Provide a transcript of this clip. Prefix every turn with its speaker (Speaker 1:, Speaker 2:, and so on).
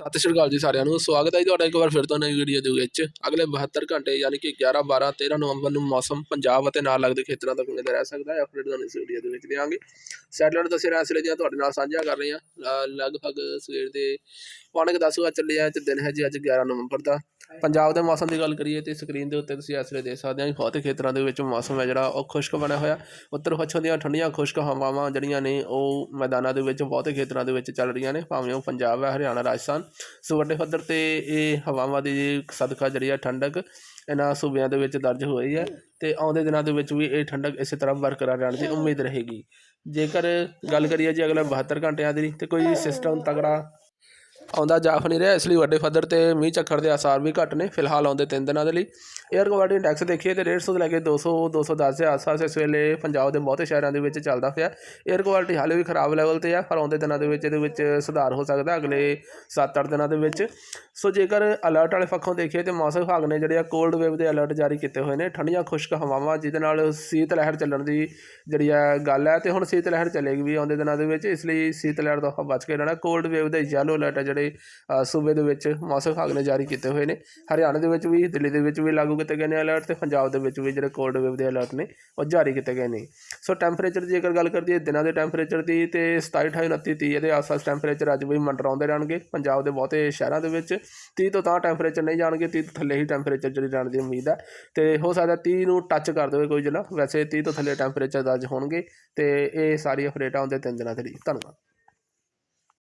Speaker 1: ਸਤਿ ਸ਼੍ਰੀ ਅਕਾਲ ਜੀ ਸਾਰਿਆਂ ਨੂੰ। ਸਵਾਗਤ ਹੈ ਜੀ ਤੁਹਾਡਾ ਇੱਕ ਵਾਰ ਫਿਰ ਤੋਂ ਨਵੀਂ ਵੀਡੀਓ ਦੇ ਵਿੱਚ। ਅਗਲੇ 72 ਘੰਟੇ ਯਾਨੀ ਕਿ 11 12 13 ਨਵੰਬਰ ਨੂੰ ਮੌਸਮ ਪੰਜਾਬ ਅਤੇ ਨਾਲ ਲੱਗਦੇ ਖੇਤਰਾਂ ਦਾ ਕਿਵੇਂ ਦਾ ਰਹਿ ਸਕਦਾ ਹੈ ਅਪਡੇਟ ਤੁਹਾਨੂੰ ਇਸ ਵੀਡੀਓ ਦੇ ਵਿੱਚ ਦੇਵਾਂਗੇ। ਸੈਟਲਾਈਟ ਤਸਵੀਰਾਂ ਇਸ ਲਈ ਦੀਆਂ ਤੁਹਾਡੇ ਨਾਲ ਸਾਂਝਾ ਕਰ ਰਹੇ ਹਾਂ। ਲਗਭਗ ਸਵੇਰ ਦੇ ਪੌਣੇ ਕੁ ਦਸ ਵਜੇ ਚੱਲੇ ਆ ਤੇ ਦਿਨ ਹੈ ਜੀ ਅੱਜ 11 ਨਵੰਬਰ ਦਾ। ਪੰਜਾਬ ਦੇ ਮੌਸਮ ਦੀ ਗੱਲ ਕਰੀਏ ਤੇ ਸਕਰੀਨ ਦੇ ਉੱਤੇ ਤੁਸੀਂ ਇਸ ਵੇਲੇ ਦੇਖ ਸਕਦੇ ਹੋ ਕਿ ਬਹੁਤੇ ਖੇਤਰਾਂ ਦੇ ਵਿੱਚ ਮੌਸਮ ਹੈ ਜਿਹੜਾ, ਉਹ ਖੁਸ਼ਕ ਬਣਿਆ ਹੋਇਆ। ਉੱਤਰ ਪੱਛਮ ਦੀਆਂ ਠੰਡੀਆਂ ਖੁਸ਼ਕ ਹਵਾਵਾਂ ਜਿਹੜੀਆਂ ਨੇ, ਉਹ ਮੈਦਾਨਾਂ ਦੇ ਵਿੱਚ, ਬਹੁਤੇ ਖੇਤਰਾਂ ਦੇ ਵਿੱਚ ਚੱਲ ਰਹੀਆਂ ਨੇ। ਭਾਵੇਂ ਉਹ ਪੰਜਾਬ ਹੈ, ਹਰਿਆਣਾ, ਰਾਜਸਥਾਨ। ਸੋ ਵੱਡੇ ਪੱਧਰ ਤੇ ਇਹ ਹਵਾਵਾਂ ਦੀ ਸਦਕਾ ਜਿਹੜੀ ਆ ਠੰਡਕ ਇਹਨਾਂ ਸੂਬਿਆਂ ਦੇ ਵਿੱਚ ਦਰਜ ਹੋਈ ਹੈ ਤੇ ਆਉਂਦੇ ਦਿਨਾਂ ਦੇ ਵਿੱਚ ਵੀ ਇਹ ਠੰਡਕ ਇਸੇ ਤਰ੍ਹਾਂ ਬਰਕਰਾਰ ਰਹਿਣ ਦੀ ਉਮੀਦ ਰਹੇਗੀ। ਜੇਕਰ ਗੱਲ ਕਰੀਏ ਜੀ ਅਗਲੇ 72 ਘੰਟਿਆਂ ਦੀ, ਤੇ ਕੋਈ ਸਿਸਟਮ ਤਗੜਾ ਆਉਂਦਾ ਜਾਫ ਨਹੀਂ ਰਿਹਾ, ਇਸ ਲਈ ਵੱਡੇ ਪੱਧਰ ਤੇ ਮੀਂਹ ਝੱਖੜ ਦੇ ਆਸਾਰ ਵੀ ਘੱਟ ਨੇ, ਫਿਲਹਾਲ ਆਉਂਦੇ ਤਿੰਨ ਦਿਨਾਂ ਦੇ ਲਈ। 에ਅਰ ਕੁਆਲਿਟੀ ਇੰਡੈਕਸ ਦੇਖੀਏ ਤੇ 150 ਤੋਂ ਲੈ ਕੇ 200 210 ਦੇ ਆਸ-ਪਾਸ ਇਸ ਵੇਲੇ ਪੰਜਾਬ ਦੇ ਬਹੁਤੇ ਸ਼ਹਿਰਾਂ ਦੇ ਵਿੱਚ ਚੱਲਦਾ ਪਿਆ। 에ਅਰ ਕੁਆਲਿਟੀ ਹਾਲੇ ਵੀ ਖਰਾਬ ਲੈਵਲ ਤੇ ਆ, ਪਰ ਆਉਂਦੇ ਦਿਨਾਂ ਦੇ ਵਿੱਚ ਇਹਦੇ ਵਿੱਚ ਸੁਧਾਰ ਹੋ ਸਕਦਾ ਅਗਲੇ 7-8 ਦਿਨਾਂ ਦੇ ਵਿੱਚ। ਸੋ ਜੇਕਰ ਅਲਰਟ ਵਾਲੇ ਪੱਖੋਂ ਦੇਖੀਏ ਤੇ ਮੌਸਮ ਵਿਭਾਗ ਨੇ ਜਿਹੜੇ ਆ ਕੋਲਡ ਵੇਵ ਦੇ ਅਲਰਟ ਜਾਰੀ ਕੀਤੇ ਹੋਏ ਨੇ, ਠੰਡੀਆਂ ਖੁਸ਼ਕ ਹਵਾਵਾਂ ਜਿਹਦੇ ਨਾਲ ਸੀਤ ਲਹਿਰ ਚੱਲਣ ਦੀ ਜਿਹੜੀ ਆ ਗੱਲ ਹੈ ਤੇ ਹੁਣ ਸੀਤ ਲਹਿਰ ਚੱਲੇਗੀ ਵੀ ਆਉਂਦੇ ਦਿਨਾਂ ਦੇ ਵਿੱਚ, ਇਸ ਲਈ ਸੀਤ ਲਹਿਰ ਤੋਂ ਆਪਾਂ ਬਚ ਕੇ ਰਹਿਣਾ। ਕੋਲਡ ਵੇਵ ਦੇ ਯੈਲੋ ਅਲਰਟ ਹੈ ਜਿਹੜੇ ਅ, ਸੂਬੇ ਦੇ ਵਿੱਚ ਮੌਸਮ ਵਿਭਾਗ ਨੇ ਜਾਰੀ ਕੀਤੇ ਹੋਏ ਨੇ। ਹਰਿਆਣਾ ਦੇ ਵਿੱਚ ਵੀ ਦਿੱਲੀ ਦੇ ਵਿੱਚ ਵੀ ਲਾਗੂ ਕੀਤੇ ਗਏ ਨੇ ਅਲਰਟ ਤੇ ਪੰਜਾਬ ਦੇ ਵਿੱਚ ਵੀ ਜਿਹੜੇ ਕੋਲਡ ਵੇਵ ਦੇ ਅਲਰਟ ਨੇ ਉਹ ਜਾਰੀ ਕੀਤੇ ਗਏ ਨੇ। ਸੋ ਟੈਂਪਰੇਚਰ ਦੀ ਜੇਕਰ ਗੱਲ ਕਰੀਏ ਦਿਨਾਂ ਦੇ ਟੈਂਪਰੇਚਰ ਦੀ ਤੇ 27 28 29 30 ਇਹਦੇ ਆਸ-ਪਾਸ ਟੈਂਪਰੇਚਰ ਅੱਜ ਵੀ ਮੰਡਰਾਉਂਦੇ ਰਹਿਣਗੇ। ਪੰਜਾਬ ਦੇ ਬਹੁਤੇ ਸ਼ਹਿਰਾਂ ਦੇ ਵਿੱਚ 30 ਤੋਂ ਤਾਂ ਟੈਂਪਰੇਚਰ ਨਹੀਂ ਜਾਣਗੇ 30 ਤੋਂ ਥੱਲੇ ਹੀ ਟੈਂਪਰੇਚਰ ਜਿਹੜੀ ਰਹਿਣ ਦੀ ਉਮੀਦ ਹੈ। ਤੇ ਹੋ ਸਕਦਾ 30 ਨੂੰ ਟੱਚ ਕਰ ਦੇਵੇ ਕੋਈ ਜ਼ਿਲ੍ਹਾ। ਵੈਸੇ 30 ਤੋਂ ਥੱਲੇ ਟੈਂਪਰੇਚਰ ਦਰਜ ਹੋਣਗੇ ਤੇ ਇਹ ਸਾਰੀ ਅਪਡੇਟਾਂ ਆਉਂਦੇ ਤਿੰਨ ਦਿਨਾਂ ਦੇ ਲਈ। ਧੰਨਵਾਦ।